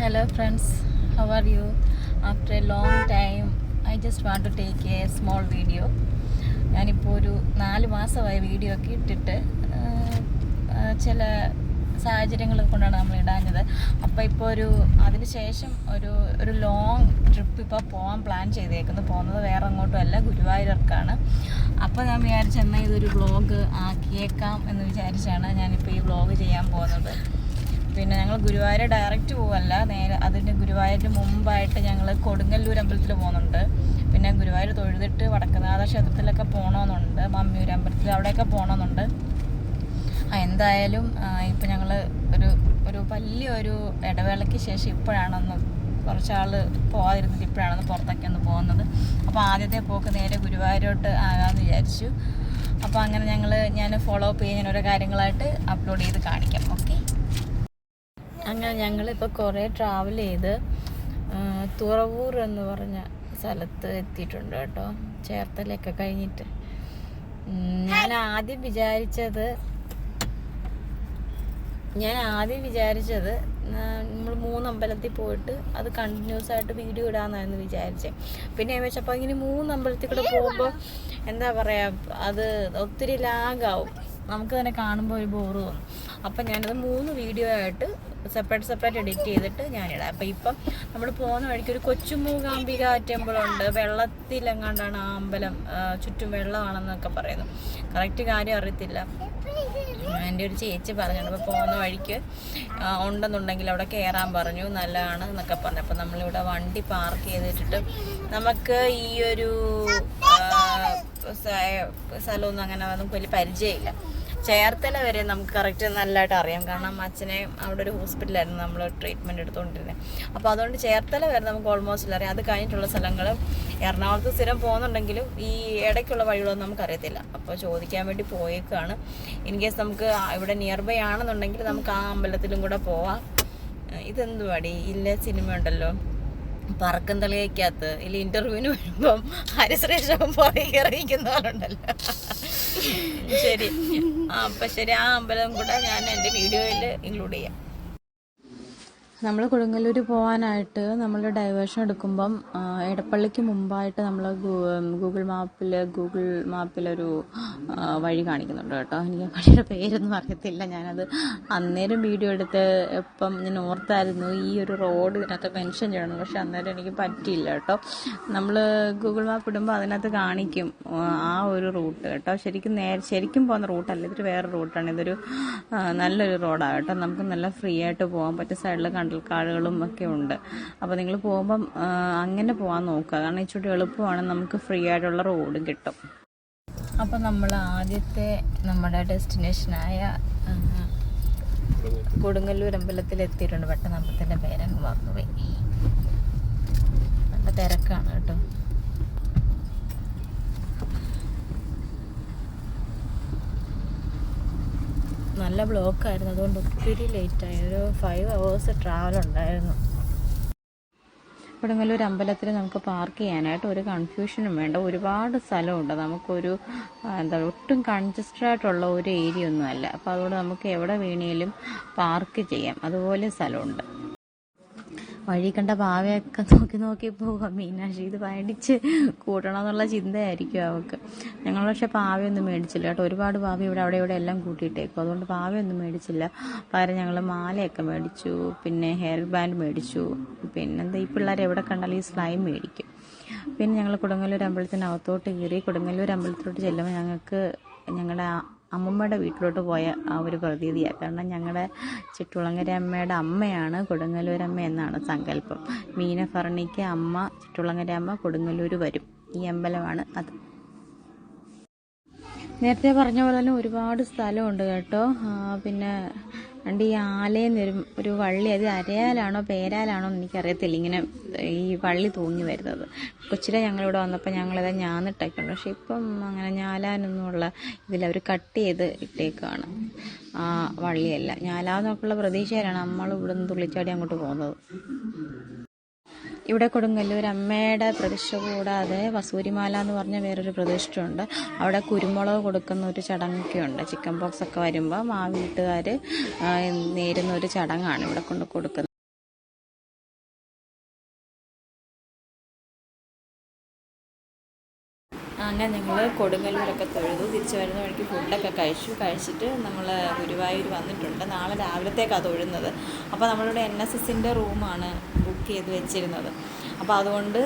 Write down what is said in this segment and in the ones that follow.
Hello friends, how are you? After a long time, I just want to take a small video. ഞാനിപ്പോൾ ഒരു നാല് മാസമായി video ഒക്കെ ഇട്ടിട്ട് ചില സാഹചര്യങ്ങൾ കൊണ്ടാണ് നമ്മൾ ഇടാഞ്ഞത്. അപ്പോൾ ഇപ്പോൾ ഒരു അതിന് ശേഷം ഒരു ഒരു ലോങ് ട്രിപ്പ് ഇപ്പോൾ പോകാൻ പ്ലാൻ ചെയ്തേക്കുന്നു. പോകുന്നത് വേറെ അങ്ങോട്ടും അല്ല ഗുരുവായൂർക്കാണ്. അപ്പോൾ ഞാൻ വിചാരിച്ചെന്നാൽ ഇതൊരു വ്ളോഗ് ആക്കിയേക്കാം എന്ന് വിചാരിച്ചാണ് ഞാനിപ്പോൾ ഈ വ്ളോഗ് ചെയ്യാൻ പോകുന്നത്. പിന്നെ ഞങ്ങൾ ഗുരുവായൂർ ഡയറക്റ്റ് പോവല്ല. നേരെ അതിന് ഗുരുവായൂരിന് മുമ്പായിട്ട് ഞങ്ങൾ കൊടുങ്ങല്ലൂർ അമ്പലത്തിൽ പോകുന്നുണ്ട് പിന്നെ ഗുരുവായൂർ തൊഴുതിട്ട് വടക്കനാഥ ക്ഷേത്രത്തിലൊക്കെ പോകണമെന്നുണ്ട് മമ്മിയൂർ അമ്പലത്തിൽ അവിടെയൊക്കെ പോകണമെന്നുണ്ട് എന്തായാലും ഇപ്പം ഞങ്ങൾ ഒരു ഒരു വലിയൊരു ഇടവേളയ്ക്ക് ശേഷം ഇപ്പോഴാണൊന്ന് കുറച്ചാൾ പോകാതിരുന്നിട്ട് ഇപ്പോഴാണൊന്ന് പുറത്തൊക്കെ ഒന്ന് പോകുന്നത്. അപ്പോൾ ആദ്യത്തെ പോക്ക് നേരെ ഗുരുവായൂരോട്ട് ആകാമെന്ന് വിചാരിച്ചു. അപ്പോൾ അങ്ങനെ ഞങ്ങൾ ഞാൻ ഫോളോ അപ്പ് ചെയ്യാൻ ഓരോ കാര്യങ്ങളായിട്ട് അപ്ലോഡ് ചെയ്ത് കാണിക്കാം. ഓക്കെ അങ്ങനെ ഞങ്ങളിപ്പോൾ കുറേ ട്രാവൽ ചെയ്ത് തുറവൂർ എന്ന് പറഞ്ഞ സ്ഥലത്ത് എത്തിയിട്ടുണ്ട് കേട്ടോ. ചേർത്തലയൊക്കെ കഴിഞ്ഞിട്ട്. ഞാൻ ആദ്യം വിചാരിച്ചത് ഞാൻ ആദ്യം വിചാരിച്ചത് നമ്മൾ മൂന്ന് അമ്പലത്തിൽ പോയിട്ട് അത് കണ്ടിന്യൂസ് ആയിട്ട് വീഡിയോ ഇടാന്നായിരുന്നു വിചാരിച്ചത് പിന്നെ വെച്ചപ്പോൾ ഇങ്ങനെ മൂന്ന് അമ്പലത്തിൽ കൂടെ പോകുമ്പോൾ എന്താ പറയുക അത് ഒത്തിരി ലാഗാവും നമുക്ക് തന്നെ കാണുമ്പോൾ ഒരു ബോറ് തോന്നും. അപ്പം ഞാനത് മൂന്ന് വീഡിയോ ആയിട്ട് സെപ്പറേറ്റ് സെപ്പറേറ്റ് എഡിറ്റ് ചെയ്തിട്ട് ഞാനിടാം. അപ്പം ഇപ്പം നമ്മൾ പോകുന്ന വഴിക്ക് ഒരു കൊച്ചുമൂകാംബിക ടെമ്പിളുണ്ട്. വെള്ളത്തിലെങ്ങാണ്ടാണ് ആ അമ്പലം ചുറ്റും വെള്ളമാണെന്നൊക്കെ പറയുന്നു. കറക്റ്റ് കാര്യം അറിയത്തില്ല. എന്റെ ഒരു ചേച്ചി പറഞ്ഞു അപ്പോൾ പോകുന്ന വഴിക്ക് ഉണ്ടെന്നുണ്ടെങ്കിൽ അവിടെ കയറാൻ പറഞ്ഞു. നല്ലതാണ് എന്നൊക്കെ പറഞ്ഞു. അപ്പോൾ നമ്മളിവിടെ വണ്ടി പാർക്ക് ചെയ്തിട്ടിട്ട് നമുക്ക് ഈ ഒരു സ്ഥലമൊന്നും അങ്ങനെ ഒന്നും വലിയ പരിചയമില്ല. ചേർത്തല വരെ നമുക്ക് കറക്റ്റ് നല്ലതായിട്ട് അറിയാം. കാരണം അച്ഛനെ അവിടെ ഒരു ഹോസ്പിറ്റലായിരുന്നു നമ്മൾ ട്രീറ്റ്മെന്റ് എടുത്തുകൊണ്ടിരുന്നത് അപ്പോൾ അതുകൊണ്ട് ചേർത്തല വരെ നമുക്ക് ഓൾമോസ്റ്റ് അറിയാം. അത് കഴിഞ്ഞിട്ടുള്ള സ്ഥലങ്ങൾ എറണാകുളത്ത് സ്ഥിരം പോകുന്നുണ്ടെങ്കിലും ഈ ഇടയ്ക്കുള്ള വഴികളൊന്നും നമുക്കറിയത്തില്ല. അപ്പോൾ ചോദിക്കാൻ വേണ്ടി പോയേക്കാണ്. ഇൻ കേസ് നമുക്ക് ഇവിടെ നിയർ ബൈ ആണെന്നുണ്ടെങ്കിൽ നമുക്ക് ആ അമ്പലത്തിലും കൂടെ പോവാം. ഇതെന്തുവാടി? ഇല്ല സിനിമ ഉണ്ടല്ലോ പറക്കം തളികയ്ക്കകത്ത് ഇല്ല ഇന്റർവ്യൂവിന് വരുമ്പം ഹരിശ്രേഷം പുറകെ അറിയിക്കുന്നവരുണ്ടല്ലോ ശരി. അപ്പൊ ശരി. ആ അമ്പലം കൂടെ ഞാൻ എന്റെ വീഡിയോയിൽ ഇൻക്ലൂഡ് ചെയ്യാം. നമ്മൾ കൊടുങ്ങല്ലൂർ പോകാനായിട്ട് നമ്മൾ ഡൈവേഷൻ എടുക്കുമ്പം എടപ്പള്ളിക്ക് മുമ്പായിട്ട് നമ്മൾ ഗൂഗിൾ മാപ്പിൽ ഗൂഗിൾ മാപ്പിലൊരു വഴി കാണിക്കുന്നുണ്ട് കേട്ടോ. എനിക്ക് വഴിയുടെ പേരൊന്നും അറിയത്തില്ല. ഞാനത് അന്നേരം വീഡിയോ എടുത്ത് ഇപ്പം ഞാൻ ഓർത്തായിരുന്നു ഈ ഒരു റോഡ് ഇതിനകത്ത് മെൻഷൻ ചെയ്യണം. പക്ഷെ അന്നേരം എനിക്ക് പറ്റിയില്ല കേട്ടോ. നമ്മൾ ഗൂഗിൾ മാപ്പ് ഇടുമ്പോൾ അതിനകത്ത് കാണിക്കും ആ, ഒരു റൂട്ട് കേട്ടോ. ശരിക്കും നേരെ ശരിക്കും പോകുന്ന റൂട്ടല്ല. ഇതൊരു വേറെ റൂട്ടാണ്. ഇതൊരു നല്ലൊരു റോഡാണ് കേട്ടോ. നമുക്ക് നല്ല ഫ്രീ ആയിട്ട് പോകാൻ പറ്റിയ സൈഡിൽ കണ്ടൽക്കാടുകളും ഒക്കെ ഉണ്ട്. അപ്പോൾ നിങ്ങൾ പോകുമ്പം അങ്ങനെ പോകാൻ നോക്കുക. കാരണം ഇച്ചിരി എളുപ്പമാണ്. നമുക്ക് ഫ്രീ ആയിട്ടുള്ള റോഡും കിട്ടും. അപ്പോൾ നമ്മൾ ആദ്യത്തെ നമ്മുടെ ഡെസ്റ്റിനേഷനായ കൊടുങ്ങല്ലൂർ അമ്പലത്തിൽ എത്തിയിട്ടുണ്ട്. പെട്ടെന്ന് അമ്പലത്തിന്റെ പേരങ്ങ് മറന്നുപോയി. നല്ല തിരക്കാണ് കേട്ടോ. നല്ല ബ്ലോക്കായിരുന്നു. അതുകൊണ്ട് ഒത്തിരി ലേറ്റായി. ഒരു ഫൈവ് അവേഴ്സ് ട്രാവൽ ഉണ്ടായിരുന്നു. കൊടുങ്ങല്ലൂർ അമ്പലത്തിൽ നമുക്ക് പാർക്ക് ചെയ്യാനായിട്ട് ഒരു കൺഫ്യൂഷനും വേണ്ട. ഒരുപാട് സ്ഥലമുണ്ട്. നമുക്കൊരു എന്താ ഒട്ടും കൺജസ്റ്റഡ് ആയിട്ടുള്ള ഒരു ഏരിയ ഒന്നും അല്ല അപ്പോൾ അതുകൊണ്ട് നമുക്ക് എവിടെ വേണേലും പാർക്ക് ചെയ്യാം. അതുപോലെ സ്ഥലമുണ്ട്. വഴി കണ്ട പാവയൊക്കെ നോക്കി നോക്കി പോവാം. മീനാക്ഷി ഇത് മേടിച്ച് കൂട്ടണം എന്നുള്ള ചിന്തയായിരിക്കും അവൾക്ക് ഞങ്ങൾ പക്ഷെ പാവയൊന്നും മേടിച്ചില്ല കേട്ടോ. ഒരുപാട് പാവ ഇവിടെ അവിടെ ഇവിടെ എല്ലാം കൂട്ടിയിട്ടേക്കും. അതുകൊണ്ട് പാവയൊന്നും മേടിച്ചില്ല. പകരം ഞങ്ങൾ മാലയൊക്കെ മേടിച്ചു പിന്നെ ഹെയർ ബാൻഡ് മേടിച്ചു. പിന്നെന്താ ഈ പിള്ളേർ എവിടെ കണ്ടാലും ഈ സ്ലൈം മേടിക്കും. പിന്നെ ഞങ്ങൾ കൊടുങ്ങല്ലൂർ അമ്പലത്തിനകത്തോട്ട് കയറി കൊടുങ്ങല്ലൂർ അമ്പലത്തിലോട്ട് ചെല്ലുമ്പോൾ ഞങ്ങൾക്ക് ഞങ്ങളുടെ അമ്മമ്മയുടെ വീട്ടിലോട്ട് പോയ ആ ഒരു പ്രതീതിയാണ് കാരണം ഞങ്ങളുടെ ചുറ്റുളങ്ങര അമ്മയുടെ അമ്മയാണ് കൊടുങ്ങല്ലൂർ അമ്മ എന്നാണ് സങ്കല്പം. മീന ഫർണിക്ക് അമ്മ ചുറ്റുളങ്ങര അമ്മ കൊടുങ്ങല്ലൂർ വരും. ഈ അമ്പലമാണ് അത്. നേരത്തെ പറഞ്ഞ പോലെ തന്നെ ഒരുപാട് സ്ഥലമുണ്ട് കേട്ടോ. പിന്നെ രണ്ട് ഈ ആലയം വരും ഒരു വള്ളി അത് അരയാലാണോ പേരാലാണോ എന്ന് എനിക്കറിയത്തില്ല. ഇങ്ങനെ ഈ വള്ളി തൂങ്ങി വരുന്നത്. കൊച്ചിലെ ഞങ്ങളിവിടെ വന്നപ്പോൾ ഞങ്ങളത് ഞാന്നിട്ടൊക്കെയുണ്ട് പക്ഷെ ഇപ്പം അങ്ങനെ ഞാലാനൊന്നുമുള്ള ഇതിൽ അവർ കട്ട് ചെയ്ത് ഇട്ടേക്കാണ് ആ വള്ളിയല്ല. ഞാലാന്നൊക്കെയുള്ള പ്രതീക്ഷയിലാണ് നമ്മൾ ഇവിടെ നിന്ന് തുള്ളിച്ചാടി അങ്ങോട്ട് പോകുന്നത്. ഇവിടെ കൊടുങ്ങല്ലൂർ അമ്മയുടെ പ്രതിഷ്ഠ കൂടാതെ വസൂരിമാല എന്ന് പറഞ്ഞ വേറൊരു പ്രതിഷ്ഠയുണ്ട് അവിടെ കുരുമുളക് കൊടുക്കുന്ന ഒരു ചടങ്ങൊക്കെ ഉണ്ട് ചിക്കൻ ബോക്സ് ഒക്കെ വരുമ്പം ആ വീട്ടുകാർ നേരുന്ന ഒരു ചടങ്ങാണ് ഇവിടെ കൊണ്ട് കൊടുക്കുന്നത്. അങ്ങനെ ഞങ്ങൾ കൊടുങ്ങല്ലൂരൊക്കെ തൊഴുതു തിരിച്ചു വരുന്ന വഴിക്ക് ഫുഡൊക്കെ കഴിച്ചു. കഴിച്ചിട്ട് നമ്മൾ ഗുരുവായൂർ വന്നിട്ടുണ്ട്. നാളെ രാവിലത്തേക്കാണ് തൊഴുന്നത്. അപ്പോൾ നമ്മളിവിടെ എൻ എസ് എസിന്റെ റൂമാണ് ബുക്ക് ചെയ്ത് വെച്ചിരുന്നത്. അപ്പോൾ അതുകൊണ്ട്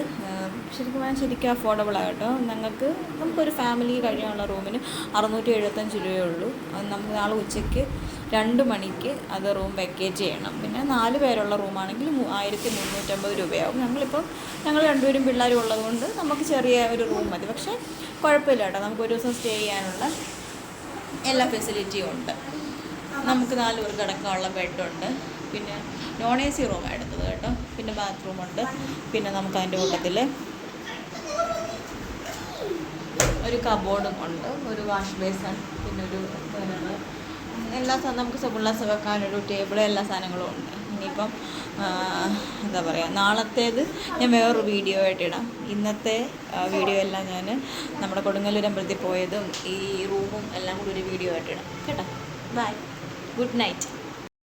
ശരിക്കും ശരിക്കും അഫോർഡബിൾ ആകട്ടോ ഞങ്ങൾക്ക് നമുക്കൊരു ഫാമിലി കഴിയാനുള്ള റൂമിന് അറുന്നൂറ്റി എഴുപത്തഞ്ച് രൂപയേ ഉള്ളൂ. നമുക്ക് നാളെ ഉച്ചയ്ക്ക് രണ്ട് മണിക്ക് അത് റൂം വെക്കേറ്റ് ചെയ്യണം. പിന്നെ നാല് പേരുള്ള റൂമാണെങ്കിൽ ആയിരത്തി മുന്നൂറ്റമ്പത് രൂപയാവും. ഞങ്ങളിപ്പം ഞങ്ങൾ രണ്ടുപേരും പിള്ളേരും ഉള്ളതുകൊണ്ട് നമുക്ക് ചെറിയ ഒരു റൂം മതി. പക്ഷേ കുഴപ്പമില്ല കേട്ടോ. നമുക്ക് ഒരു ദിവസം സ്റ്റേ ചെയ്യാനുള്ള എല്ലാ ഫെസിലിറ്റിയും ഉണ്ട്. നമുക്ക് നാല് പേർക്ക് കിടക്കാനുള്ള ബെഡുണ്ട്. പിന്നെ നോൺ എ സി റൂമാണ് എടുത്തത് കേട്ടോ. പിന്നെ ബാത്റൂമുണ്ട് പിന്നെ നമുക്ക് അതിന്റെ കൂട്ടത്തിൽ ഒരു കബോർഡും ഉണ്ട്. ഒരു വാഷ് ബേസൺ പിന്നെ ഒരു എല്ലാ സാധനം നമുക്ക് പിള്ളേർ വെക്കാനൊരു ടേബിൾ എല്ലാ സാധനങ്ങളും ഉണ്ട്. ഇനിയിപ്പം എന്താ പറയുക നാളത്തേത് ഞാൻ വേറൊരു വീഡിയോ ആയിട്ട് ഇടാം. ഇന്നത്തെ വീഡിയോ എല്ലാം ഞാൻ നമ്മുടെ കൊടുങ്ങല്ലൂർ അമ്പലത്തിൽ പോയതും ഈ റൂമും എല്ലാം കൂടി ഒരു വീഡിയോ ആയിട്ട് ഇടാം. കേട്ടോ? Bye good night